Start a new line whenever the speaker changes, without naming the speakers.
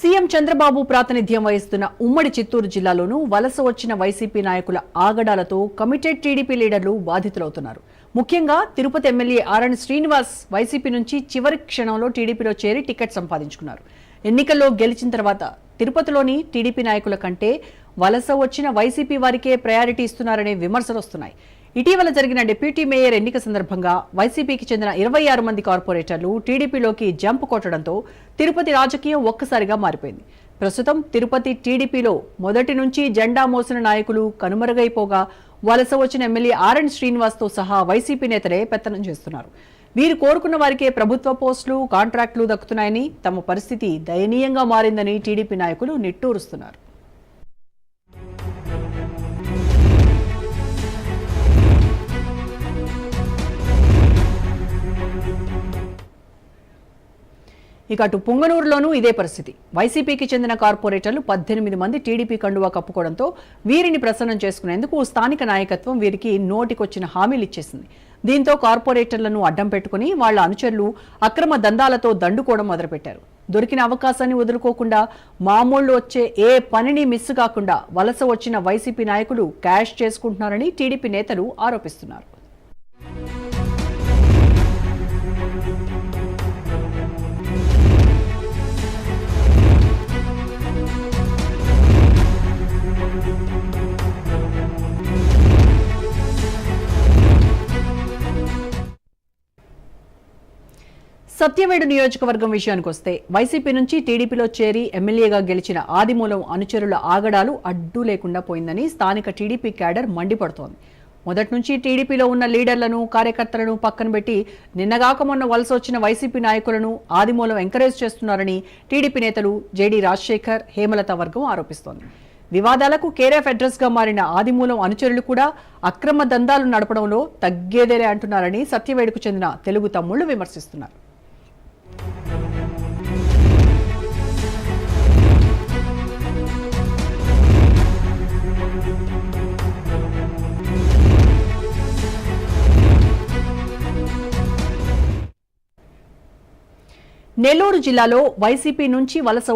CM Chandrababu ప్రాతినిధ్యం వహిస్తున్న ఉమ్మడి చిత్తూరు జిల్లాలోనూ వలస వచ్చిన వైసీపీ నాయకుల ఆగడాలతో కమిటెడ్ టీడీపీ లీడర్లు బాధితులవుతున్నారు. ముఖ్యంగా తిరుపతి ఎమ్మెల్యే ఆరణి శ్రీనివాస్ వైసీపీ నుంచి చివరి క్షణంలో టీడీపీలో చేరి టికెట్ సంపాదించుకున్నారు. ఎన్నికల్లో గెలిచిన తర్వాత తిరుపతిలోని టీడీపీ నాయకుల కంటే వలస వచ్చిన వైసీపీ వారికే ప్రయారిటీ ఇస్తున్నారనే విమర్శలు వస్తున్నాయి. ఇటీవల జరిగిన డిప్యూటీ మేయర్ ఎన్నిక సందర్భంగా వైసీపీకి చెందిన ఇరవై ఆరు మంది కార్పొరేటర్లు టీడీపీలోకి జంప్ కొట్టడంతో తిరుపతి రాజకీయం ఒక్కసారిగా మారిపోయింది. ప్రస్తుతం తిరుపతి టీడీపీలో మొదటి నుంచి జెండా మోసిన నాయకులు కనుమరుగైపోగా వలస వచ్చిన ఎమ్మెల్యే ఆర్ఎన్ శ్రీనివాస్తో సహా వైసీపీ నేతలే పెత్తనం చేస్తున్నారు. వీరు కోరుకున్న వారికే ప్రభుత్వ పోస్టులు కాంట్రాక్టులు దక్కుతున్నాయని తమ పరిస్థితి దయనీయంగా మారిందని టీడీపీ నాయకులు నిట్టూరుస్తున్నారు. ఇక అటు పుంగనూరులోనూ ఇదే పరిస్థితి. వైసీపీకి చెందిన కార్పొరేటర్లు పద్దెనిమిది మంది టీడీపీ కండువా కప్పుకోవడంతో వీరిని ప్రసన్నం చేసుకునేందుకు స్థానిక నాయకత్వం వీరికి నోటికొచ్చిన హామీలు ఇచ్చేసింది. దీంతో కార్పొరేటర్లను అడ్డం పెట్టుకుని వాళ్ళ అనుచరులు అక్రమ దందాలతో దండుకోవడం మొదలుపెట్టారు. దొరికిన అవకాశాన్ని వదులుకోకుండా మామూళ్ళు వచ్చే ఏ పనిని మిస్ కాకుండా వలస వచ్చిన వైసీపీ నాయకులు క్యాష్ చేసుకుంటున్నారని టీడీపీ నేతలు ఆరోపిస్తున్నారు. సత్యవేడు నియోజకవర్గం విషయానికి వస్తే వైసీపీ నుంచి టీడీపీలో చేరి ఎమ్మెల్యేగా గెలిచిన ఆదిమూలం అనుచరుల ఆగడాలు అడ్డు లేకుండా పోయిందని స్థానిక టీడీపీ క్యాడర్ మండిపడుతోంది. మొదటి నుంచి టీడీపీలో ఉన్న లీడర్లను కార్యకర్తలను పక్కన పెట్టి నిన్నగాక మొన్న వలస వచ్చిన వైసీపీ నాయకులను ఆదిమూలం ఎంకరేజ్ చేస్తున్నారని టీడీపీ నేతలు జేడీ రాజశేఖర్ హేమలత వర్గం ఆరోపిస్తోంది. వివాదాలకు కేరాఫ్ అడ్రస్గా మారిన ఆదిమూలం అనుచరులు కూడా అక్రమ దందాలు నడపడంలో తగ్గేదేలే అంటున్నారని సత్యవేడుకు చెందిన తెలుగు తమ్ముళ్ళు విమర్శిస్తున్నారు. నెల్లూరు జిల్లాలో వైసీపీ నుంచి వలస